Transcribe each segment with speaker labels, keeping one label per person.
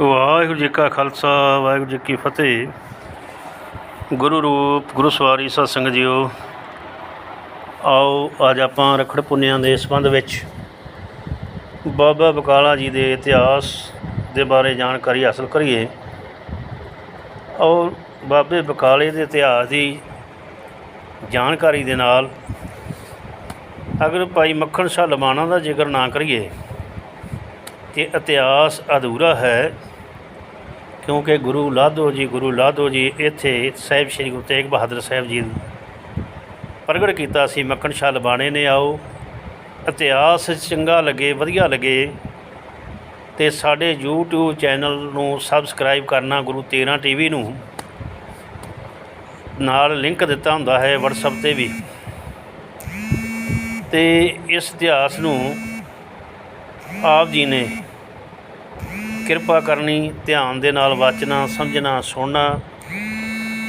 Speaker 1: ਵਾਹਿਗੁਰੂ ਜੀ ਕਾ ਖਾਲਸਾ, ਵਾਹਿਗੁਰੂ ਜੀ ਕੀ ਫਤਿਹ। ਗੁਰੂ ਰੂਪ, ਗੁਰੂ ਸਵਾਰੀ, ਸਤ ਸੰਗਤ ਜੀਓ। ਆਓ, ਅੱਜ ਆਪਾਂ ਰਖੜ ਪੁੰਨਿਆਂ ਦੇ ਸੰਬੰਧ ਵਿੱਚ ਬਾਬਾ ਬਕਾਲਾ ਜੀ ਦੇ ਇਤਿਹਾਸ ਦੇ ਬਾਰੇ ਜਾਣਕਾਰੀ ਹਾਸਲ ਕਰੀਏ। ਔਰ ਬਾਬੇ ਬਕਾਲੇ ਦੇ ਇਤਿਹਾਸ ਦੀ ਜਾਣਕਾਰੀ ਦੇ ਨਾਲ ਅਗਰ ਭਾਈ ਮੱਖਣ ਸ਼ਾਹ ਲਮਾਣਾ ਦਾ ਜ਼ਿਕਰ ਨਾ ਕਰੀਏ ਕਿ ਇਤਿਹਾਸ ਅਧੂਰਾ ਹੈ। ਕਿਉਂਕਿ ਗੁਰੂ ਲਾਧੋ ਜੀ, ਗੁਰੂ ਲਾਧੋ ਜੀ ਇੱਥੇ ਸਾਹਿਬ ਸ੍ਰੀ ਗੁਰੂ ਤੇਗ ਬਹਾਦਰ ਸਾਹਿਬ ਜੀ ਪ੍ਰਗਟ ਕੀਤਾ ਸੀ ਮੱਖਣ ਸ਼ਾਹ ਲਬਾਣੇ ਨੇ ਆਓ। ਇਤਿਹਾਸ ਚੰਗਾ ਲੱਗੇ, ਵਧੀਆ ਲੱਗੇ ਤੇ ਸਾਡੇ YouTube ਚੈਨਲ ਨੂੰ ਸਬਸਕ੍ਰਾਈਬ ਕਰਨਾ ਗੁਰੂ 13 ਟੀਵੀ ਨੂੰ। ਨਾਲ ਲਿੰਕ ਦਿੱਤਾ ਹੁੰਦਾ ਹੈ WhatsApp ਤੇ ਵੀ। ਤੇ ਇਸ ਇਤਿਹਾਸ ਨੂੰ ਆਪ ਜੀ ਨੇ ਕਿਰਪਾ ਕਰਨੀ, ਧਿਆਨ ਦੇ ਨਾਲ ਵਾਚਣਾ ਸਮਝਣਾ, ਸੁਣਨਾ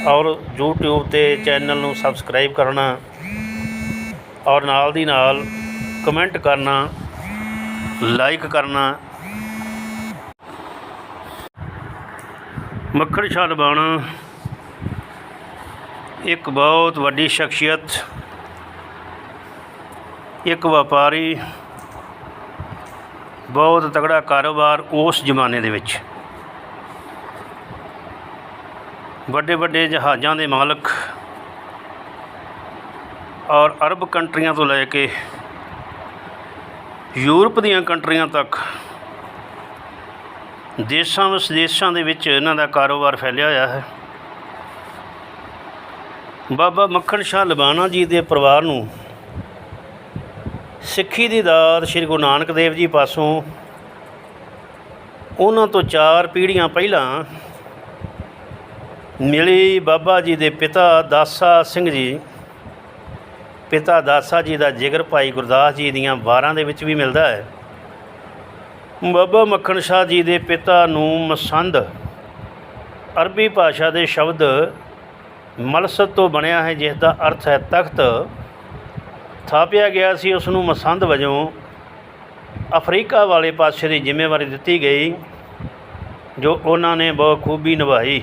Speaker 1: ਔਰ YouTube ਤੇ ਚੈਨਲ ਨੂੰ ਸਬਸਕ੍ਰਾਈਬ ਕਰਨਾ ਔਰ ਨਾਲ ਦੀ ਨਾਲ ਕਮੈਂਟ ਕਰਨਾ, ਲਾਈਕ ਕਰਨਾ। ਮੱਖਣ ਸ਼ਾਹ ਲਬਾਣਾ ਇੱਕ ਬਹੁਤ ਵੱਡੀ ਸ਼ਖਸੀਅਤ, ਇੱਕ ਵਪਾਰੀ ਬਹੁਤ ਤਗੜਾ ਕਾਰੋਬਾਰ ਉਸ ਜ਼ਮਾਨੇ ਦੇ ਵਿੱਚ। ਵੱਡੇ ਵੱਡੇ ਜਹਾਜ਼ਾਂ ਦੇ ਮਾਲਕ ਔਰ ਅਰਬ ਕੰਟਰੀਆਂ ਤੋਂ ਲੈ ਕੇ ਯੂਰਪ ਦੀਆਂ ਕੰਟਰੀਆਂ ਤੱਕ ਦੇਸ਼ਾਂ ਵਿਦੇਸ਼ਾਂ ਦੇ ਵਿੱਚ ਇਹਨਾਂ ਦਾ ਕਾਰੋਬਾਰ ਫੈਲਿਆ ਹੋਇਆ ਹੈ। ਬਾਬਾ ਮੱਖਣ ਸ਼ਾਹ ਲਬਾਣਾ ਜੀ ਦੇ ਪਰਿਵਾਰ ਨੂੰ ਸਿੱਖੀ ਦੀ ਦਾਤ ਸ੍ਰੀ ਗੁਰੂ ਨਾਨਕ ਦੇਵ ਜੀ ਪਾਸੋਂ ਉਹਨਾਂ ਤੋਂ ਚਾਰ ਪੀੜ੍ਹੀਆਂ ਪਹਿਲਾਂ ਮਿਲੀ ਬਾਬਾ ਜੀ ਦੇ ਪਿਤਾ ਦਾਸਾ ਸਿੰਘ ਜੀ। ਪਿਤਾ ਦਾਸਾ ਜੀ ਦਾ ਜਿਗਰ ਭਾਈ ਗੁਰਦਾਸ ਜੀ ਦੀਆਂ ਵਾਰਾਂ ਦੇ ਵਿੱਚ ਵੀ ਮਿਲਦਾ ਹੈ। ਬਾਬਾ ਮੱਖਣ ਸ਼ਾਹ ਜੀ ਦੇ ਪਿਤਾ ਨੂੰ ਮਸੰਦ ਅਰਬੀ ਭਾਸ਼ਾ ਦੇ ਸ਼ਬਦ ਮਲਸਤ ਤੋਂ ਬਣਿਆ ਹੈ ਜਿਸ ਦਾ ਅਰਥ ਹੈ ਤਖਤ। ਥਾਪਿਆ ਗਿਆ ਸੀ, ਉਸ ਨੂੰ ਮਸੰਦ ਵਜੋਂ ਅਫਰੀਕਾ ਵਾਲੇ ਪਾਸੇ ਦੀ ਜ਼ਿੰਮੇਵਾਰੀ ਦਿੱਤੀ ਗਈ, ਜੋ ਉਹਨਾਂ ਨੇ ਬਖੂਬੀ ਨਿਭਾਈ।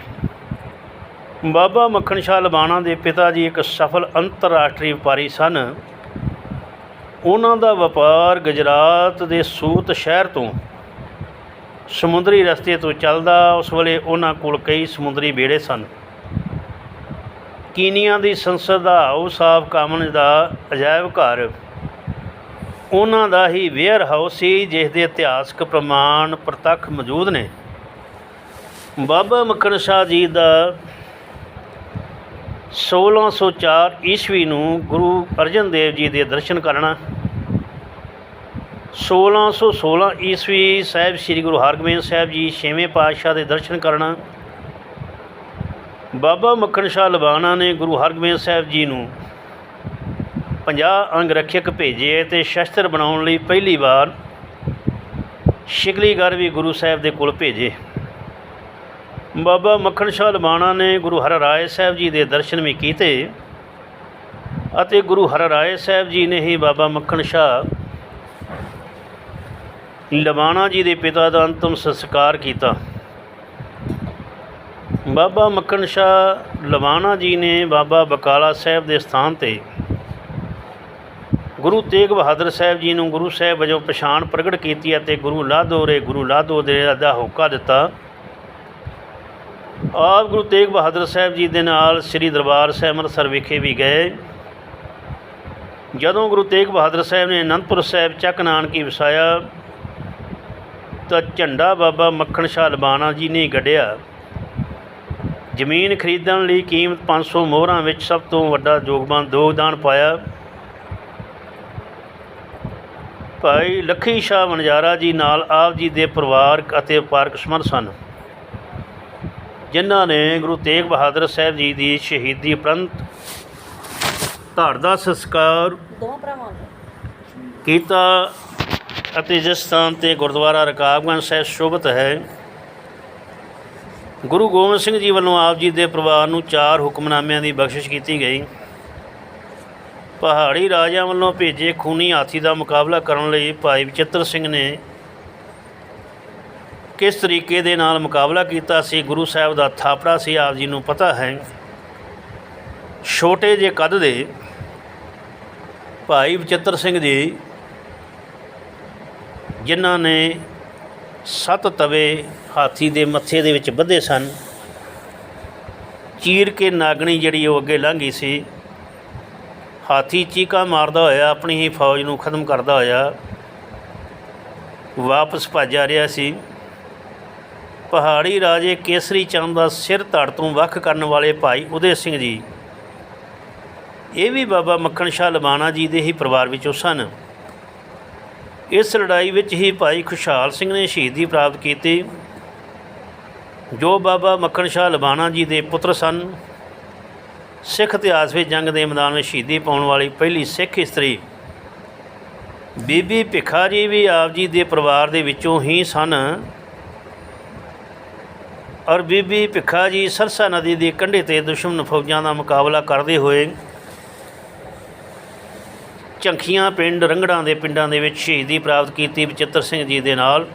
Speaker 1: ਬਾਬਾ ਮੱਖਣ ਸ਼ਾਹ ਲਬਾਣਾ ਦੇ ਪਿਤਾ ਜੀ ਇੱਕ ਸਫਲ ਅੰਤਰਰਾਸ਼ਟਰੀ ਵਪਾਰੀ ਸਨ। ਉਹਨਾਂ ਦਾ ਵਪਾਰ ਗੁਜਰਾਤ ਦੇ ਸੂਤ ਸ਼ਹਿਰ ਤੋਂ ਸਮੁੰਦਰੀ ਰਸਤੇ ਤੋਂ ਚੱਲਦਾ, ਉਸ ਵੇਲੇ ਉਹਨਾਂ ਕੋਲ ਕਈ ਸਮੁੰਦਰੀ ਬੇੜੇ ਸਨ। ਕੀਨੀਆ ਦੀ ਸੰਸਦ ਦਾ ਹਾਊਸ ਆਫ ਕਾਮਨ ਦਾ ਅਜਾਇਬ ਘਰ। ਉਹਨਾਂ ਦਾ ਹੀ ਵੇਅਰ ਹਾਊਸ ਸੀ ਜਿਸ ਦੇ ਇਤਿਹਾਸਕ ਪ੍ਰਮਾਣ ਪ੍ਰਤੱਖ ਮੌਜੂਦ ਨੇ। ਬਾਬਾ ਮੱਖਣ ਸ਼ਾਹ ਜੀ ਦਾ 1604 ਈਸਵੀ ਨੂੰ ਗੁਰੂ ਅਰਜਨ ਦੇਵ ਜੀ ਦੇ ਦਰਸ਼ਨ ਕਰਨਾ। 1616 ਈਸਵੀ ਸਾਹਿਬ ਸ੍ਰੀ ਗੁਰੂ ਹਰਗੋਬਿੰਦ ਸਾਹਿਬ ਜੀ ਛੇਵੇਂ ਪਾਤਸ਼ਾਹ ਦੇ ਦਰਸ਼ਨ ਕਰਨਾ। ਬਾਬਾ ਮੱਖਣ ਸ਼ਾਹ ਲਬਾਣਾ ਨੇ ਗੁਰੂ ਹਰਗੋਬਿੰਦ ਸਾਹਿਬ ਜੀ ਨੂੰ 50 ਅੰਗ ਰੱਖਿਅਕ ਭੇਜੇ ਤੇ ਸ਼ਸਤਰ ਬਣਾਉਣ ਲਈ ਪਹਿਲੀ ਵਾਰ ਸ਼ਿਕਲੀਗੜ੍ਹ ਵੀ ਗੁਰੂ ਸਾਹਿਬ ਦੇ ਕੋਲ ਭੇਜੇ। ਬਾਬਾ ਮੱਖਣ ਸ਼ਾਹ ਲਬਾਣਾ ਨੇ ਗੁਰੂ ਹਰ ਰਾਏ ਸਾਹਿਬ ਜੀ ਦੇ ਦਰਸ਼ਨ ਵੀ ਕੀਤੇ ਅਤੇ ਗੁਰੂ ਹਰ ਰਾਏ ਸਾਹਿਬ ਜੀ ਨੇ ਹੀ ਬਾਬਾ ਮੱਖਣ ਸ਼ਾਹ ਲਬਾਣਾ ਜੀ ਦੇ ਪਿਤਾ ਦਾ ਅੰਤਮ ਸੰਸਕਾਰ ਕੀਤਾ। ਬਾਬਾ ਮੱਖਣ ਸ਼ਾਹ ਲਵਾਣਾ ਜੀ ਨੇ ਬਾਬਾ ਬਕਾਲਾ ਸਾਹਿਬ ਦੇ ਸਥਾਨ ਤੇ ਗੁਰੂ ਤੇਗ ਬਹਾਦਰ ਸਾਹਿਬ ਜੀ ਨੂੰ ਗੁਰੂ ਸਾਹਿਬ ਵਜੋਂ ਪਛਾਣ ਪ੍ਰਗਟ ਕੀਤੀ ਅਤੇ ਗੁਰੂ ਲਾਧੋਰੇ ਗੁਰੂ ਲਾਧੋ ਦੇ ਦਾ ਹੋਕਾ ਦਿੱਤਾ। ਆਪ ਗੁਰੂ ਤੇਗ ਬਹਾਦਰ ਸਾਹਿਬ ਜੀ ਦੇ ਨਾਲ ਸ੍ਰੀ ਦਰਬਾਰ ਸਾਹਿਬ ਅੰਮ੍ਰਿਤਸਰ ਵਿਖੇ ਵੀ ਗਏ। ਜਦੋਂ ਗੁਰੂ ਤੇਗ ਬਹਾਦਰ ਸਾਹਿਬ ਨੇ ਅਨੰਦਪੁਰ ਸਾਹਿਬ ਚੱਕ ਨਾਨਕੀ ਵਸਾਇਆ ਤਾਂ ਝੰਡਾ ਬਾਬਾ ਮੱਖਣ ਸ਼ਾਹ ਲਬਾਣਾ ਜੀ ਨੇ ਗੱਡਿਆ। ਜ਼ਮੀਨ ਖਰੀਦਣ ਲਈ ਕੀਮਤ 500 ਮੋਹਰਾਂ ਵਿੱਚ ਸਭ ਤੋਂ ਵੱਡਾ ਯੋਗਦਾਨ ਯੋਗਦਾਨ ਪਾਇਆ। ਭਾਈ ਲੱਖੀ ਸ਼ਾਹ ਵਣਜਾਰਾ ਜੀ ਨਾਲ ਆਪ ਜੀ ਦੇ ਪਰਿਵਾਰਕ ਅਤੇ ਵਪਾਰਕ ਸੰਬੰਧ ਸਨ। ਜਿਨ੍ਹਾਂ ਨੇ ਗੁਰੂ ਤੇਗ ਬਹਾਦਰ ਸਾਹਿਬ ਜੀ ਦੀ ਸ਼ਹੀਦੀ ਉਪਰੰਤ ਧੜ ਦਾ ਸੰਸਕਾਰ ਕੀਤਾ ਅਤੇ ਜਿਸ ਸਥਾਨ ਤੇ ਗੁਰਦੁਆਰਾ ਰਕਾਬਗੰਜ ਸਾਹਿਬ ਸ਼ੋਭਤ ਹੈ ਗੁਰੂ ਗੋਬਿੰਦ ਸਿੰਘ ਜੀ ਵੱਲੋਂ ਆਪ ਜੀ ਦੇ ਪਰਿਵਾਰ ਨੂੰ ਚਾਰ ਹੁਕਮਨਾਮਿਆਂ ਦੀ ਬਖਸ਼ਿਸ਼ ਕੀਤੀ ਗਈ। ਪਹਾੜੀ ਰਾਜਿਆਂ ਵੱਲੋਂ ਭੇਜੇ ਖੂਨੀ ਹਾਥੀ ਦਾ ਮੁਕਾਬਲਾ ਕਰਨ ਲਈ ਭਾਈ ਬਚਿੱਤਰ ਸਿੰਘ ਨੇ ਕਿਸ ਤਰੀਕੇ ਦੇ ਨਾਲ ਮੁਕਾਬਲਾ ਕੀਤਾ ਸੀ, ਗੁਰੂ ਸਾਹਿਬ ਦਾ ਥਾਪੜਾ ਸੀ, ਆਪ ਜੀ ਨੂੰ ਪਤਾ ਹੈ। ਛੋਟੇ ਜਿਹੇ ਕੱਦ ਦੇ ਭਾਈ ਵਿਚਿੱਤਰ ਸਿੰਘ ਜੀ, ਜਿਨ੍ਹਾਂ ਨੇ ਸੱਤ ਤਵੇ ਹਾਥੀ ਦੇ ਮੱਥੇ ਦੇ ਵਿੱਚ ਬੱਧੇ ਸਨ। ਚੀਰ ਕੇ ਨਾਗਣੀ ਜਿਹੜੀ ਉਹ ਅੱਗੇ ਲੰਘੀ ਸੀ। ਹਾਥੀ ਚੀਕਾ ਮਾਰਦਾ ਹੋਇਆ, ਆਪਣੀ ਹੀ ਫੌਜ ਨੂੰ ਖਤਮ ਕਰਦਾ ਹੋਇਆ, ਵਾਪਸ ਭੱਜ ਆ ਰਿਹਾ ਸੀ। ਪਹਾੜੀ ਰਾਜੇ ਕੇਸਰੀ ਚੰਦ ਦਾ ਸਿਰ ਧੜ ਤੋਂ ਵੱਖ ਕਰਨ ਵਾਲੇ ਭਾਈ ਉਦੇ ਸਿੰਘ ਜੀ। ਇਹ ਵੀ ਬਾਬਾ ਮੱਖਣ ਸ਼ਾਹ ਲਬਾਣਾ ਜੀ ਦੇ ਹੀ ਪਰਿਵਾਰ ਵਿੱਚੋਂ ਸਨ। ਇਸ ਲੜਾਈ ਵਿੱਚ ਹੀ ਭਾਈ ਖੁਸ਼ਹਾਲ ਸਿੰਘ ਨੇ ਸ਼ਹੀਦੀ ਪ੍ਰਾਪਤ ਕੀਤੀ, ਜੋ ਬਾਬਾ ਮੱਖਣ ਸ਼ਾਹ ਲਬਾਣਾ ਜੀ ਦੇ ਪੁੱਤਰ ਸਨ। ਸਿੱਖ ਇਤਿਹਾਸ ਵਿੱਚ ਜੰਗ ਦੇ ਮੈਦਾਨ ਵਿੱਚ ਸ਼ਹੀਦੀ ਪਾਉਣ ਵਾਲੀ ਪਹਿਲੀ ਸਿੱਖ ਇਸਤਰੀ ਬੀਬੀ ਭਿੱਖਾ ਜੀ ਵੀ ਆਪ ਜੀ ਦੇ ਪਰਿਵਾਰ ਦੇ ਵਿੱਚੋਂ ਹੀ ਸਨ। ਔਰ ਬੀਬੀ ਭਿੱਖਾ ਜੀ ਸਰਸਾ ਨਦੀ ਦੇ ਕੰਢੇ ਤੇ ਦੁਸ਼ਮਣ ਫੌਜਾਂ ਦਾ ਮੁਕਾਬਲਾ ਕਰਦੇ ਹੋਏ ਝੰਖੀਆਂ ਪਿੰਡ, ਰੰਗੜਾਂ ਦੇ ਪਿੰਡਾਂ ਦੇ ਵਿੱਚ ਸ਼ਹੀਦੀ ਪ੍ਰਾਪਤ ਕੀਤੀ ਬਚਿੱਤਰ ਸਿੰਘ ਜੀ ਦੇ ਨਾਲ।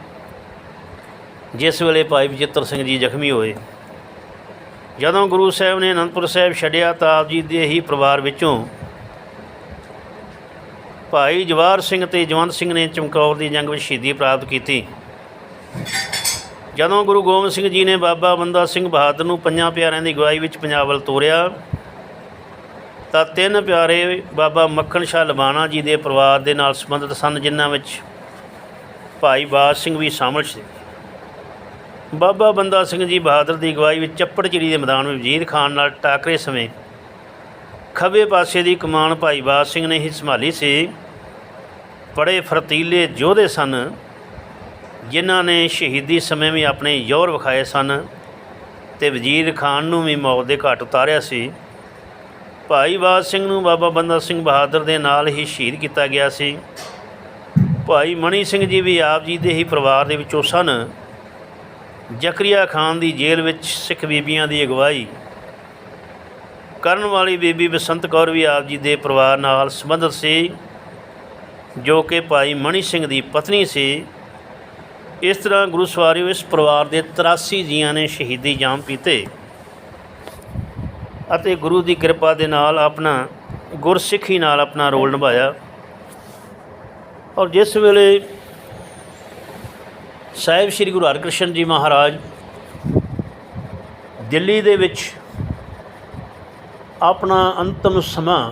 Speaker 1: ਜਿਸ ਵੇਲੇ ਭਾਈ ਬਚਿੱਤਰ ਸਿੰਘ ਜੀ ਜ਼ਖਮੀ ਹੋਏ। ਜਦੋਂ ਗੁਰੂ ਸਾਹਿਬ ਨੇ ਅਨੰਦਪੁਰ ਸਾਹਿਬ ਛੱਡਿਆ ਤਾਂ ਆਪ ਜੀ ਦੇ ਹੀ ਪਰਿਵਾਰ ਵਿੱਚੋਂ ਭਾਈ ਜਵਾਰ ਸਿੰਘ ਤੇ ਜਵੰਤ ਸਿੰਘ ਨੇ ਚਮਕੌਰ ਦੀ ਜੰਗ ਵਿੱਚ ਸ਼ਹੀਦੀ ਪ੍ਰਾਪਤ ਕੀਤੀ। ਜਦੋਂ ਗੁਰੂ ਗੋਬਿੰਦ ਸਿੰਘ ਜੀ ਨੇ ਬਾਬਾ ਬੰਦਾ ਸਿੰਘ ਬਹਾਦਰ ਨੂੰ ਪੰਜਾਂ ਪਿਆਰਿਆਂ ਦੀ ਅਗਵਾਈ ਵਿੱਚ ਪੰਜਾਬ ਵੱਲ ਤੋਰਿਆ ਤਾਂ ਤਿੰਨ ਪਿਆਰੇ ਬਾਬਾ ਮੱਖਣ ਸ਼ਾਹ ਲਬਾਣਾ ਜੀ ਦੇ ਪਰਿਵਾਰ ਦੇ ਨਾਲ ਸੰਬੰਧਿਤ ਸਨ, ਜਿਨ੍ਹਾਂ ਵਿੱਚ ਭਾਈ ਬਾਜ ਸਿੰਘ ਵੀ ਸ਼ਾਮਲ ਸੀ। ਬਾਬਾ ਬੰਦਾ ਸਿੰਘ ਜੀ ਬਹਾਦਰ ਦੀ ਅਗਵਾਈ ਵਿੱਚ ਚੱਪੜਚਿੜੀ ਦੇ ਮੈਦਾਨ ਵਿੱਚ ਵਜ਼ੀਰ ਖਾਨ ਨਾਲ ਟਾਕਰੇ ਸਮੇਂ ਖੱਬੇ ਪਾਸੇ ਦੀ ਕਮਾਨ ਭਾਈ ਬਾਜ ਸਿੰਘ ਨੇ ਹੀ ਸੰਭਾਲੀ ਸੀ। ਬੜੇ ਫਰਤੀਲੇ ਯੋਧੇ ਸਨ, ਜਿਨ੍ਹਾਂ ਨੇ ਸ਼ਹੀਦੀ ਸਮੇਂ ਵੀ ਆਪਣੇ ਜ਼ੋਰ ਵਿਖਾਏ ਸਨ ਤੇ ਵਜ਼ੀਰ ਖਾਨ ਨੂੰ ਵੀ ਮੌਤ ਦੇ ਘਾਟ ਉਤਾਰਿਆ ਸੀ। ਭਾਈ ਬਾਜ ਸਿੰਘ ਨੂੰ ਬਾਬਾ ਬੰਦਾ ਸਿੰਘ ਬਹਾਦਰ ਦੇ ਨਾਲ ਹੀ ਸ਼ਹੀਦ ਕੀਤਾ ਗਿਆ ਸੀ। ਭਾਈ ਮਣੀ ਸਿੰਘ ਜੀ ਵੀ ਆਪ ਜੀ ਦੇ ਹੀ ਪਰਿਵਾਰ ਦੇ ਵਿੱਚੋਂ ਸਨ। ਜ਼ਕਰੀਆ ਖਾਨ ਦੀ ਜੇਲ੍ਹ ਵਿੱਚ ਸਿੱਖ ਬੀਬੀਆਂ ਦੀ ਅਗਵਾਈ ਕਰਨ ਵਾਲੀ ਬੀਬੀ ਬਸੰਤ ਕੌਰ ਵੀ ਆਪ ਜੀ ਦੇ ਪਰਿਵਾਰ ਨਾਲ ਸੰਬੰਧਿਤ ਸੀ, ਜੋ ਕਿ ਭਾਈ ਮਣੀ ਸਿੰਘ ਦੀ ਪਤਨੀ ਸੀ। ਇਸ ਤਰ੍ਹਾਂ ਗੁਰੂ ਸਵਾਰਿਓ ਇਸ ਪਰਿਵਾਰ ਦੇ 83 ਜੀਆਂ ਨੇ ਸ਼ਹੀਦੀ ਜਾਮ ਪੀਤੇ। ਅਤੇ ਗੁਰੂ ਦੀ ਕਿਰਪਾ ਦੇ ਨਾਲ ਆਪਣਾ ਗੁਰਸਿੱਖੀ ਨਾਲ ਆਪਣਾ ਰੋਲ ਨਿਭਾਇਆ। ਔਰ ਜਿਸ ਵੇਲੇ ਸਾਹਿਬ ਸ੍ਰੀ ਗੁਰੂ ਹਰਿਕ੍ਰਿਸ਼ਨ ਜੀ ਮਹਾਰਾਜ ਦਿੱਲੀ ਦੇ ਵਿੱਚ ਆਪਣਾ ਅੰਤਮ ਸਮਾਂ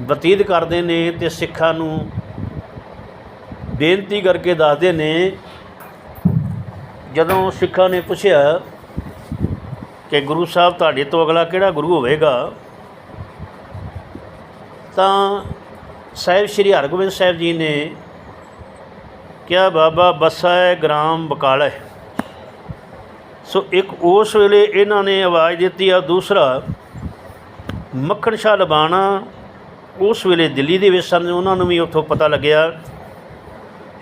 Speaker 1: ਬਤੀਤ ਕਰਦੇ ਨੇ ਤੇ ਸਿੱਖਾਂ ਨੂੰ ਬੇਨਤੀ ਕਰਕੇ ਦੱਸਦੇ ਨੇ, ਜਦੋਂ ਸਿੱਖਾਂ ਨੇ ਪੁੱਛਿਆ ਕਿ ਗੁਰੂ ਸਾਹਿਬ ਤੁਹਾਡੇ ਤੋਂ ਅਗਲਾ ਕਿਹੜਾ ਗੁਰੂ ਹੋਵੇਗਾ? ਤਾਂ ਸਾਹਿਬ ਸ੍ਰੀ ਹਰਗੋਬਿੰਦ ਸਾਹਿਬ ਜੀ ਨੇ ਕਿਹਾ, ਬਾਬਾ, ਬੱਸਾ ਹੈ, ਗ੍ਰਾਮ ਬਕਾਲਾ ਹੈ। ਸੋ ਇੱਕ ਉਸ ਵੇਲੇ ਇਹਨਾਂ ਨੇ ਆਵਾਜ਼ ਦਿੱਤੀ। ਆ ਦੂਸਰਾ, ਮੱਖਣ ਸ਼ਾਹ ਲਬਾਣਾ ਉਸ ਵੇਲੇ ਦਿੱਲੀ ਦੇ ਵਿੱਚ ਸਨ। ਉਹਨਾਂ ਨੂੰ ਵੀ ਉੱਥੋਂ ਪਤਾ ਲੱਗਿਆ।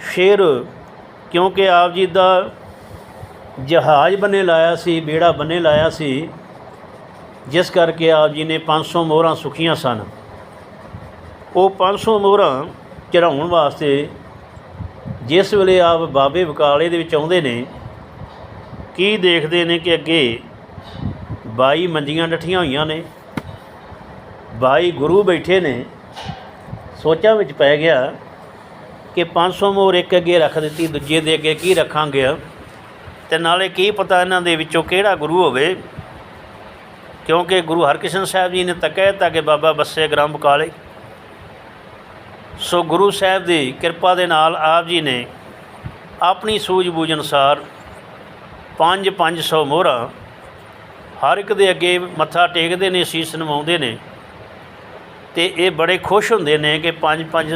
Speaker 1: ਸ਼ੇਰ ਕਿਉਂਕਿ ਆਪ ਜੀ ਦਾ ਜਹਾਜ਼ ਬੰਨੇ ਲਾਇਆ ਸੀ, ਬੇੜਾ ਬੰਨੇ ਲਾਇਆ ਸੀ, ਜਿਸ ਕਰਕੇ ਆਪ ਜੀ ਨੇ 500 ਮੋਹਰਾਂ ਸੁਖੀਆਂ ਸਨ। ਉਹ 500 ਮੋਹਰਾਂ ਚੜਾਉਣ ਵਾਸਤੇ ਜਿਸ ਵੇਲੇ ਆਪ ਬਾਬੇ ਬਕਾਲੇ ਦੇ ਵਿੱਚ ਆਉਂਦੇ ਨੇ, ਕੀ ਦੇਖਦੇ ਨੇ ਕਿ ਅੱਗੇ 22 ਮੰਜੀਆਂ ਡੱਠੀਆਂ ਹੋਈਆਂ ਨੇ 22 ਗੁਰੂ ਬੈਠੇ ਨੇ, ਸੋਚਾਂ ਵਿੱਚ ਪੈ ਗਿਆ ਕਿ 500 ਮੋਹਰ ਇੱਕ ਅੱਗੇ ਰੱਖ ਦਿੱਤੀ, ਦੂਜੇ ਦੇ ਅੱਗੇ ਕੀ ਰੱਖਾਂਗੇ? ਤੇ ਨਾਲੇ ਕੀ ਪਤਾ ਇਹਨਾਂ ਦੇ ਵਿੱਚੋਂ ਕਿਹੜਾ ਗੁਰੂ ਹੋਵੇ, ਕਿਉਂਕਿ ਗੁਰੂ ਹਰਕ੍ਰਿਸ਼ਨ ਸਾਹਿਬ ਜੀ ਨੇ ਤਾਂ ਕਹਿਤਾ ਕਿ ਬਾਬਾ ਬੱਸੇ ਗ੍ਰਾਮ ਬਕਾਲੇ ਸੋ ਗੁਰੂ ਸਾਹਿਬ ਦੀ ਕਿਰਪਾ ਦੇ ਨਾਲ ਆਪ ਜੀ ਨੇ ਆਪਣੀ ਸੂਝ-ਬੂਝ ਅਨੁਸਾਰ 5-500 ਮੋਹਰਾਂ ਹਰ ਇੱਕ ਦੇ ਅੱਗੇ ਮੱਥਾ ਟੇਕਦੇ ਨੇ, ਸੀਸ ਨਵਾਉਂਦੇ ਨੇ। ਤੇ ਇਹ ਬੜੇ ਖੁਸ਼ ਹੁੰਦੇ ਨੇ ਕਿ ਪੰਜ ਪੰਜ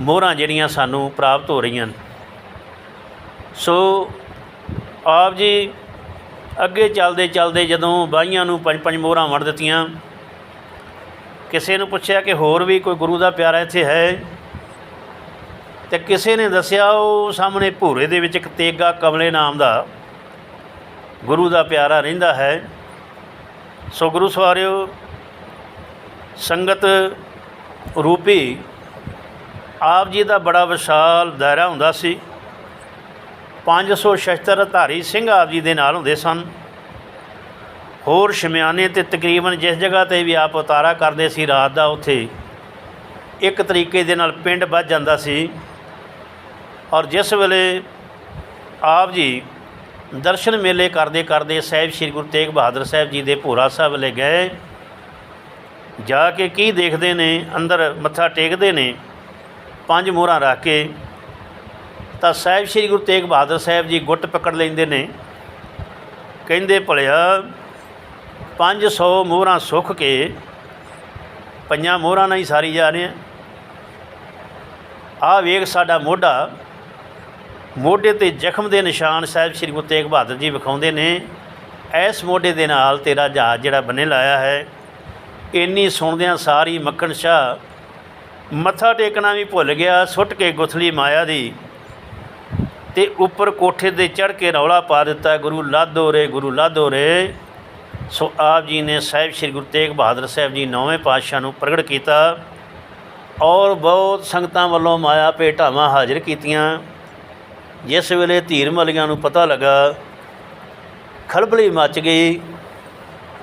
Speaker 1: ਮੋਹਰਾਂ ਜਿਹੜੀਆਂ ਸਾਨੂੰ ਪ੍ਰਾਪਤ ਹੋ ਰਹੀਆਂ ਨੇ। ਸੋ ਆਪ ਜੀ ਅੱਗੇ ਚੱਲਦੇ ਚੱਲਦੇ ਜਦੋਂ ਬਾਈਆਂ ਨੂੰ ਪੰਜ ਪੰਜ ਮੋਹਰਾਂ ਵੰਡ ਦਿੱਤੀਆਂ, ਕਿਸੇ ਨੂੰ ਪੁੱਛਿਆ ਕਿ ਹੋਰ ਵੀ ਕੋਈ ਗੁਰੂ ਦਾ ਪਿਆਰਾ ਇੱਥੇ ਹੈ? ਤੇ ਕਿਸੇ ਨੇ ਦੱਸਿਆ ਉਹ ਸਾਹਮਣੇ ਭੂਰੇ ਦੇ ਵਿੱਚ ਇੱਕ ਤੇਗਾ ਕਮਲੇ ਨਾਮ ਦਾ ਗੁਰੂ ਦਾ ਪਿਆਰਾ ਰਹਿੰਦਾ ਹੈ। ਸੋ ਗੁਰੂ ਸਵਾਰਿਓ, ਸੰਗਤ ਰੂਪੀ ਆਪ ਜੀ ਦਾ ਬੜਾ ਵਿਸ਼ਾਲ ਦਾਇਰਾ ਹੁੰਦਾ ਸੀ। 500 ਸ਼ਸਤਰ ਧਾਰੀ ਸਿੰਘ ਆਪ ਜੀ ਦੇ ਨਾਲ ਹੁੰਦੇ ਸਨ। ਹੋਰ ਸ਼ਮਿਆਨੇ ਤੇ ਤਕਰੀਬਨ ਜਿਸ ਜਗ੍ਹਾ ਤੇ ਵੀ ਆਪ ਉਤਾਰਾ ਕਰਦੇ ਸੀ, ਰਾਤ ਦਾ ਉੱਥੇ ਇੱਕ ਤਰੀਕੇ ਦੇ ਨਾਲ ਪਿੰਡ ਵੱਜ ਜਾਂਦਾ ਸੀ ਔਰ ਜਿਸ ਵੇਲੇ ਆਪ ਜੀ ਦਰਸ਼ਨ ਮੇਲੇ ਕਰਦੇ ਕਰਦੇ ਸਾਹਿਬ ਸ੍ਰੀ ਗੁਰੂ ਤੇਗ ਬਹਾਦਰ ਸਾਹਿਬ ਜੀ ਦੇ ਭੋਰਾ ਸਾਹਿਬ ਲੈ ਗਏ, ਜਾ ਕੇ ਕੀ ਦੇਖਦੇ ਨੇ, ਅੰਦਰ ਮੱਥਾ ਟੇਕਦੇ ਨੇ, ਪੰਜ ਮੋਹਰਾਂ ਰੱਖ ਕੇ ਤਾਂ ਸਾਹਿਬ ਸ੍ਰੀ ਗੁਰੂ ਤੇਗ ਬਹਾਦਰ ਸਾਹਿਬ ਜੀ ਗੁੱਟ ਪਕੜ ਲੈਂਦੇ ਨੇ। ਕਹਿੰਦੇ ਭਲਿਆ 500 ਮੋਹਰਾਂ ਸੁੱਖ ਕੇ ਪੰਜਾਂ ਮੋਹਰਾਂ ਨਾਲ ਹੀ ਸਾਰੀ ਜਾ ਰਹੇ ਆ। ਆ ਵੇਖ ਸਾਡਾ ਮੋਢਾ, ਮੋਢੇ ਤੇ ਜ਼ਖਮ ਦੇ ਨਿਸ਼ਾਨ ਸਾਹਿਬ ਸ੍ਰੀ ਗੁਰੂ ਤੇਗ ਬਹਾਦਰ ਜੀ ਵਿਖਾਉਂਦੇ ਨੇ। ਇਸ ਮੋਢੇ ਦੇ ਨਾਲ ਤੇਰਾ ਜਹਾਜ਼ ਜਿਹੜਾ ਬੰਨੇ ਲਾਇਆ ਹੈ। ਇੰਨੀ ਸੁਣਦਿਆਂ ਸਾਰੀ ਮੱਖਣ ਸ਼ਾਹ ਮੱਥਾ ਟੇਕਣਾ ਵੀ ਭੁੱਲ ਗਿਆ, ਸੁੱਟ ਕੇ ਗੁਥਲੀ ਮਾਇਆ ਦੀ ਤੇ ਉੱਪਰ ਕੋਠੇ ਤੇ ਚੜ ਕੇ ਰੌਲਾ ਪਾ ਦਿੱਤਾ। ਗੁਰੂ ਲਾਧੋ ਰੇ, ਗੁਰੂ ਲਾਧੋ ਰੇ। ਸੋ ਆਪ ਜੀ ਨੇ ਸਾਹਿਬ ਸ੍ਰੀ ਗੁਰੂ ਤੇਗ ਬਹਾਦਰ ਸਾਹਿਬ ਜੀ ਨੌਵੇਂ ਪਾਤਸ਼ਾਹ ਨੂੰ ਪ੍ਰਗਟ ਕੀਤਾ ਔਰ ਬਹੁਤ ਸੰਗਤਾਂ ਵੱਲੋਂ ਮਾਇਆ ਭੇਟਾਵਾਂ ਹਾਜ਼ਰ ਕੀਤੀਆਂ। ਜਿਸ ਵੇਲੇ ਧੀਰ ਮਲੀਆਂ ਨੂੰ ਪਤਾ ਲੱਗਾ, ਖਲਬਲੀ ਮਚ ਗਈ।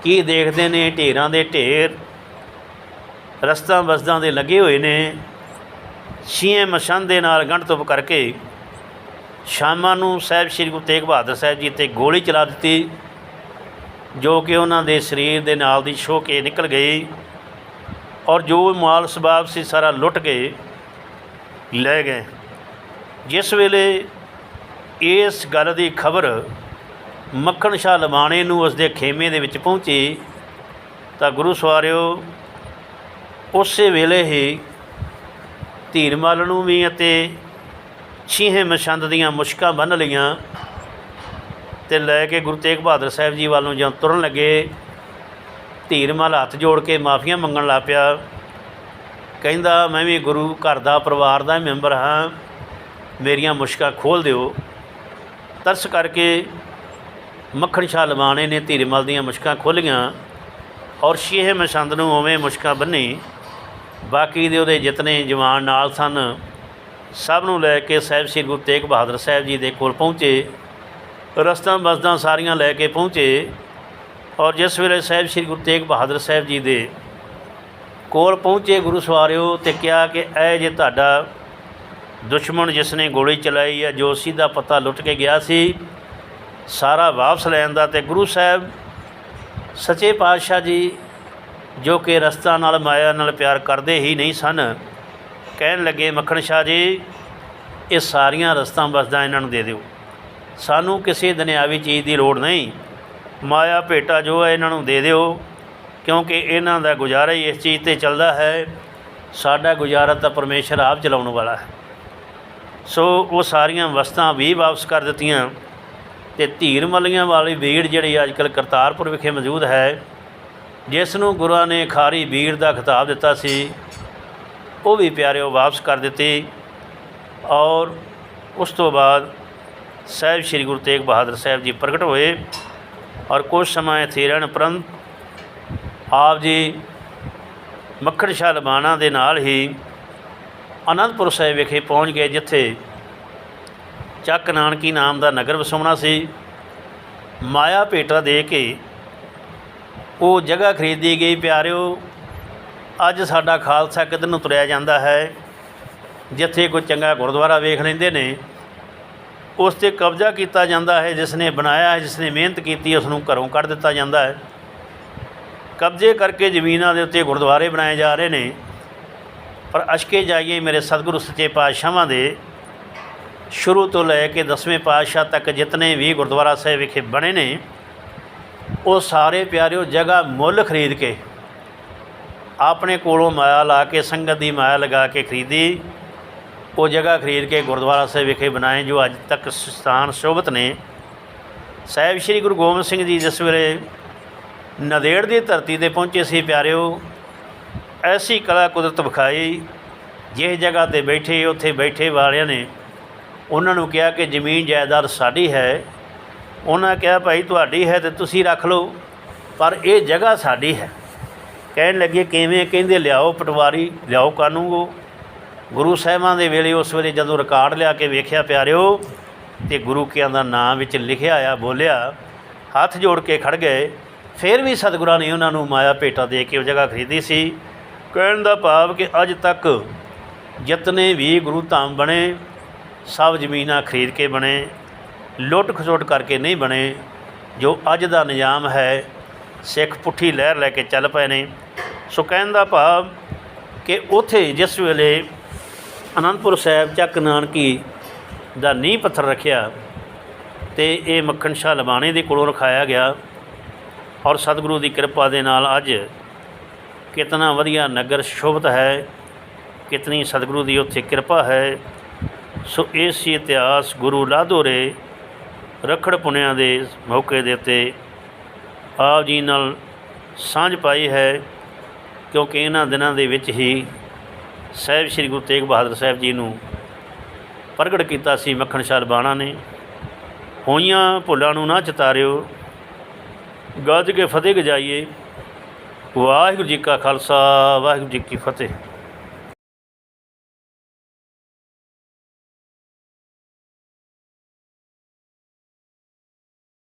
Speaker 1: ਕੀ ਦੇਖਦੇ ਨੇ? ਢੇਰਾਂ ਦੇ ਢੇਰ ਰਸਤਾਂ ਬਸਦਾਂ ਦੇ ਲੱਗੇ ਹੋਏ ਨੇ। ਛੀਏ ਮਸ਼ੰਦ ਦੇ ਨਾਲ ਗੰਢ ਗੰਢਤੁਪ ਕਰਕੇ ਸ਼ਾਮਾਂ ਨੂੰ ਸਾਹਿਬ ਸ੍ਰੀ ਗੁਰੂ ਤੇਗ ਬਹਾਦਰ ਸਾਹਿਬ ਜੀ ਤੇ ਗੋਲੀ ਚਲਾ ਦਿੱਤੀ, ਜੋ ਕਿ ਉਹਨਾਂ ਦੇ ਸਰੀਰ ਦੇ ਨਾਲ ਦੀ ਛੋਹ ਕੇ ਨਿਕਲ ਗਈ ਔਰ ਜੋ ਮਾਲ ਸਬਾਬ ਸੀ ਸਾਰਾ ਲੁੱਟ ਕੇ ਲੈ ਗਏ। ਜਿਸ ਵੇਲੇ ਇਸ ਗੱਲ ਦੀ ਖਬਰ ਮੱਖਣ ਸ਼ਾਹ ਲਵਾਣੇ ਨੂੰ ਉਸ ਦੇ ਖੇਮੇ ਦੇ ਵਿੱਚ ਪਹੁੰਚੀ, ਤਾਂ ਗੁਰੂ ਸਵਾਰਿਓ, ਉਸੇ ਵੇਲੇ ਹੀ ਧੀਰਮਲ ਨੂੰ ਵੀ ਅਤੇ ਛੀਹੇ ਮਛੰਦ ਦੀਆਂ ਮੁਸ਼ਕਾਂ ਬੰਨ੍ਹ ਲਈਆਂ ਤੇ ਲੈ ਕੇ ਗੁਰੂ ਤੇਗ ਬਹਾਦਰ ਸਾਹਿਬ ਜੀ ਵੱਲ ਨੂੰ ਜਦੋਂ ਤੁਰਨ ਲੱਗੇ ਧੀਰਮਲ ਹੱਥ ਜੋੜ ਕੇ ਮਾਫੀਆਂ ਮੰਗਣ ਲੱਗ ਪਿਆ। ਕਹਿੰਦਾ, ਮੈਂ ਵੀ ਗੁਰੂ ਘਰ ਦਾ ਪਰਿਵਾਰ ਦਾ ਮੈਂਬਰ ਹਾਂ। ਮੇਰੀਆਂ ਮੁਸ਼ਕਾਂ ਖੋਲ ਦਿਓ। ਤਰਸ ਕਰਕੇ ਮੱਖਣ ਸ਼ਾਹ ਲਵਾਣੇ ਨੇ ਧੀਰਮਲ ਦੀਆਂ ਮੁਸ਼ਕਾਂ ਖੋਲੀਆਂ ਔਰ ਸ਼ੇਹ ਮਸੰਦ ਨੂੰ ਉਵੇਂ ਮੁਸ਼ਕਾਂ ਬੰਨੀ ਬਾਕੀ ਦੇ ਉਹਦੇ ਜਿਤਨੇ ਜਵਾਨ ਨਾਲ ਸਨ ਸਭ ਨੂੰ ਲੈ ਕੇ ਸਾਹਿਬ ਸ੍ਰੀ ਗੁਰੂ ਤੇਗ ਬਹਾਦਰ ਸਾਹਿਬ ਜੀ ਦੇ ਕੋਲ ਪਹੁੰਚੇ, ਰਸਤਾਂ ਬਸਦਾਂ ਸਾਰੀਆਂ ਲੈ ਕੇ ਪਹੁੰਚੇ ਔਰ ਜਿਸ ਵੇਲੇ ਸਾਹਿਬ ਸ੍ਰੀ ਗੁਰੂ ਤੇਗ ਬਹਾਦਰ ਸਾਹਿਬ ਜੀ ਦੇ ਕੋਲ ਪਹੁੰਚੇ ਗੁਰੂ ਸਵਾਰਿਓ ਤੇ ਕਿਹਾ ਕਿ ਇਹ ਜੇ ਤੁਹਾਡਾ ਦੁਸ਼ਮਣ ਜਿਸ ਨੇ ਗੋਲੀ ਚਲਾਈ ਹੈ, ਜੋ ਸਿੱਧਾ ਪਤਾ ਲੁੱਟ ਕੇ ਗਿਆ ਸੀ, ਸਾਰਾ ਵਾਪਸ ਲੈਣ ਦਾ ਤੇ ਗੁਰੂ ਸਾਹਿਬ ਸੱਚੇ ਪਾਤਸ਼ਾਹ ਜੀ ਜੋ ਕਿ ਰਸਤਾ ਨਾਲ ਮਾਇਆ ਨਾਲ ਪਿਆਰ ਕਰਦੇ ਹੀ ਨਹੀਂ ਸਨ ਕਹਿਣ ਲੱਗੇ, ਮੱਖਣ ਸ਼ਾਹ ਜੀ, ਇਹ ਸਾਰੀਆਂ ਰਸਤਾਂ ਬਸਦਾ ਇਹਨਾਂ ਨੂੰ ਦੇ ਦਿਓ। ਸਾਨੂੰ ਕਿਸੇ ਦੁਨਿਆਵੀ ਚੀਜ਼ ਦੀ ਲੋੜ ਨਹੀਂ। ਮਾਇਆ ਭੇਟਾ ਜੋ ਹੈ, ਇਹਨਾਂ ਨੂੰ ਦੇ ਦਿਓ, ਕਿਉਂਕਿ ਇਹਨਾਂ ਦਾ ਗੁਜ਼ਾਰਾ ਹੀ ਇਸ ਚੀਜ਼ ਤੇ ਚੱਲਦਾ ਹੈ। ਸਾਡਾ ਗੁਜ਼ਾਰਾ ਤਾਂ ਪਰਮੇਸ਼ਰ ਆਪ ਚਲਾਉਣ ਵਾਲਾ ਹੈ। ਸੋ ਉਹ ਸਾਰੀਆਂ ਵਸਤਾਂ ਵੀ ਵਾਪਸ ਕਰ ਦਿੱਤੀਆਂ। ਤੇ ਧੀਰ ਮਲੀਆਂ ਵਾਲੀ ਬੀੜ ਜਿਹੜੀ ਅੱਜ ਕੱਲ੍ਹ ਕਰਤਾਰਪੁਰ ਵਿਖੇ ਮੌਜੂਦ ਹੈ, ਜਿਸ ਨੂੰ ਗੁਰਾਂ ਨੇ ਖਾਰੀ ਬੀੜ ਦਾ ਖਿਤਾਬ ਦਿੱਤਾ ਸੀ। ਉਹ ਵੀ ਪਿਆਰਿਓ ਵਾਪਸ ਕਰ ਦਿੱਤੀ ਔਰ ਉਸ ਤੋਂ ਬਾਅਦ ਸਾਹਿਬ ਸ੍ਰੀ ਗੁਰੂ ਤੇਗ ਬਹਾਦਰ ਸਾਹਿਬ ਜੀ ਪ੍ਰਗਟ ਹੋਏ ਔਰ ਕੁਝ ਸਮਾਂ ਇੱਥੇ ਰਹਿਣ ਉਪਰੰਤ ਆਪ ਜੀ ਮੱਖਣ ਸ਼ਾਹ ਲਬਾਣਾ ਦੇ ਨਾਲ ਹੀ ਅਨੰਦਪੁਰ ਸਾਹਿਬ ਵਿਖੇ ਪਹੁੰਚ ਗਏ, ਜਿੱਥੇ ਚੱਕ ਨਾਨਕੀ ਨਾਮ ਦਾ ਨਗਰ ਵਸਾਉਣਾ ਸੀ। ਮਾਇਆ ਭੇਟਾ ਦੇ ਕੇ ਉਹ ਜਗ੍ਹਾ ਖਰੀਦੀ ਗਈ, ਪਿਆਰਿਓ। ਅੱਜ ਸਾਡਾ ਖਾਲਸਾ ਕਿੱਧਰ ਨੂੰ ਤੁਰਿਆ ਜਾਂਦਾ ਹੈ, ਜਿੱਥੇ ਕੋਈ ਚੰਗਾ ਗੁਰਦੁਆਰਾ ਵੇਖ ਲੈਂਦੇ ਨੇ। ਉਸ ਤੇ ਕਬਜ਼ਾ ਕੀਤਾ ਜਾਂਦਾ ਹੈ ਜਿਸ ਨੇ ਬਣਾਇਆ ਹੈ ਜਿਸ ਨੇ ਮਿਹਨਤ ਕੀਤੀ ਉਸ ਨੂੰ ਘਰੋਂ ਕੱਢ ਦਿੱਤਾ ਜਾਂਦਾ ਹੈ। ਕਬਜ਼ੇ ਕਰਕੇ ਜ਼ਮੀਨਾਂ ਦੇ ਉੱਤੇ ਗੁਰਦੁਆਰੇ ਬਣਾਏ ਜਾ ਰਹੇ ਨੇ। ਪਰ ਅਸ਼ਕੇ ਜਾਈਏ ਮੇਰੇ ਸਤਿਗੁਰੂ ਸੱਚੇ ਪਾਤਸ਼ਾਹਾਂ ਦੇ, ਸ਼ੁਰੂ ਤੋਂ ਲੈ ਕੇ ਦਸਵੇਂ ਪਾਤਸ਼ਾਹ ਤੱਕ ਜਿਤਨੇ ਵੀ ਗੁਰਦੁਆਰਾ ਸਾਹਿਬ ਵਿਖੇ ਬਣੇ ਨੇ, ਉਹ ਸਾਰੇ ਪਿਆਰਿਓ ਜਗ੍ਹਾ ਮੁੱਲ ਖਰੀਦ ਕੇ ਆਪਣੇ ਕੋਲੋਂ ਮਾਇਆ ਲਾ ਕੇ, ਸੰਗਤ ਦੀ ਮਾਇਆ ਲਗਾ ਕੇ ਖਰੀਦੀ। ਉਹ ਜਗ੍ਹਾ ਖਰੀਦ ਕੇ ਗੁਰਦੁਆਰਾ ਸਾਹਿਬ ਵਿਖੇ ਬਣਾਏ ਜੋ ਅੱਜ ਤੱਕ ਸਥਾਨ ਸ਼ੋਭਤ ਨੇ। ਸਾਹਿਬ ਸ੍ਰੀ ਗੁਰੂ ਗੋਬਿੰਦ ਸਿੰਘ ਜੀ ਜਿਸ ਵੇਲੇ ਨਦੇੜ ਦੀ ਧਰਤੀ ਤੇ ਪਹੁੰਚੇ ਸੀ, ਪਿਆਰਿਓ, ਐਸੀ ਕਲਾ ਕੁਦਰਤ ਵਿਖਾਈ, ਜਿਸ ਜਗ੍ਹਾ ਤੇ ਬੈਠੇ, ਉੱਥੇ ਬੈਠੇ ਵਾਲਿਆਂ ਨੇ ਉਹਨਾਂ ਨੂੰ ਕਿਹਾ ਕਿ ਜ਼ਮੀਨ ਜਾਇਦਾਦ ਸਾਡੀ ਹੈ। ਉਹਨਾਂ ਕਿਹਾ, ਭਾਈ, ਤੁਹਾਡੀ ਹੈ ਤੇ ਤੁਸੀਂ ਰੱਖ ਲਓ, ਪਰ ਇਹ ਜਗ੍ਹਾ ਸਾਡੀ ਹੈ। ਕਹਿਣ ਲੱਗੇ, ਕਿਵੇਂ? ਕਹਿੰਦੇ, ਲਿਆਓ ਪਟਵਾਰੀ, ਲਿਆਓ ਕਾਨੂੰਗੋ ਗੁਰੂ ਸਾਹਿਬਾਂ ਦੇ ਵੇਲੇ ਉਸ ਵੇਲੇ ਜਦੋਂ ਰਿਕਾਰਡ ਲਿਆ ਕੇ ਵੇਖਿਆ, ਪਿਆਰਿਓ, ਤੇ ਗੁਰੂ ਕਿਆਂ ਦਾ ਨਾਮ ਵਿੱਚ ਲਿਖਿਆ ਆ, ਬੋਲਿਆ, ਹੱਥ ਜੋੜ ਕੇ ਖੜ ਗਏ। ਫਿਰ ਵੀ ਸਤਿਗੁਰਾਂ ਨੇ ਉਹਨਾਂ ਨੂੰ ਮਾਇਆ ਭੇਟਾ ਦੇ ਕੇ ਉਹ ਜਗ੍ਹਾ ਖਰੀਦੀ ਸੀ। ਕਹਿਣ ਦਾ ਭਾਵ ਕਿ ਅੱਜ ਤੱਕ ਜਿਤਨੇ ਵੀ ਗੁਰੂ ਧਾਮ ਬਣੇ, ਸਭ ਜ਼ਮੀਨਾਂ ਖਰੀਦ ਕੇ ਬਣੇ ਲੁੱਟ ਖਸੁੱਟ ਕਰਕੇ ਨਹੀਂ ਬਣੇ, ਜੋ ਅੱਜ ਦਾ ਨਿਜ਼ਾਮ ਹੈ ਸਿੱਖ ਪੁੱਠੀ ਲਹਿਰ ਲੈ ਕੇ ਚੱਲ ਪਏ ਨੇ। ਸੋ ਕਹਿਣ ਦਾ ਭਾਵ ਕਿ ਉਥੇ ਜਿਸ ਵੇਲੇ ਅਨੰਦਪੁਰ ਸਾਹਿਬ ਚੱਕ ਨਾਨਕੀ ਦਾ ਨੀਂਹ ਪੱਥਰ ਰੱਖਿਆ ਤੇ ਇਹ ਮੱਖਣ ਸ਼ਾਹ ਲਬਾਣੇ ਦੇ ਕੋਲੋਂ ਰਖਾਇਆ ਗਿਆ ਔਰ ਸਤਿਗੁਰੂ ਦੀ ਕਿਰਪਾ ਦੇ ਨਾਲ ਅੱਜ ਕਿਤਨਾ ਵਧੀਆ ਨਗਰ ਸ਼ੋਭਤ ਹੈ, ਕਿਤਨੀ ਸਤਿਗੁਰੂ ਦੀ ਉੱਥੇ ਕਿਰਪਾ ਹੈ। ਸੋ ਇਸ ਇਤਿਹਾਸ ਗੁਰੂ ਲਾਧੋਰੇ ਰਖੜ ਪੁੰਨਿਆਂ ਦੇ ਮੌਕੇ ਦੇ ਉੱਤੇ ਆਪ ਜੀ ਨਾਲ ਸਾਂਝ ਪਾਈ ਹੈ, ਕਿਉਂਕਿ ਇਹਨਾਂ ਦਿਨਾਂ ਦੇ ਵਿੱਚ ਹੀ ਸਾਹਿਬ ਸ੍ਰੀ ਗੁਰੂ ਤੇਗ ਬਹਾਦਰ ਸਾਹਿਬ ਜੀ ਨੂੰ ਪ੍ਰਗਟ ਕੀਤਾ ਸੀ ਮੱਖਣ ਸ਼ਾਹ ਬਾਣਾ ਨੇ। ਹੋਈਆਂ ਭੁੱਲਾਂ ਨੂੰ ਨਾ ਚਿਤਾਰਿਓ, ਗੱਜ ਕੇ ਫਤਿਹ ਗਜਾਈਏ। ਵਾਹਿਗੁਰੂ ਜੀ ਕਾ ਖਾਲਸਾ, ਵਾਹਿਗੁਰੂ ਜੀ ਕੀ ਫਤਿਹ।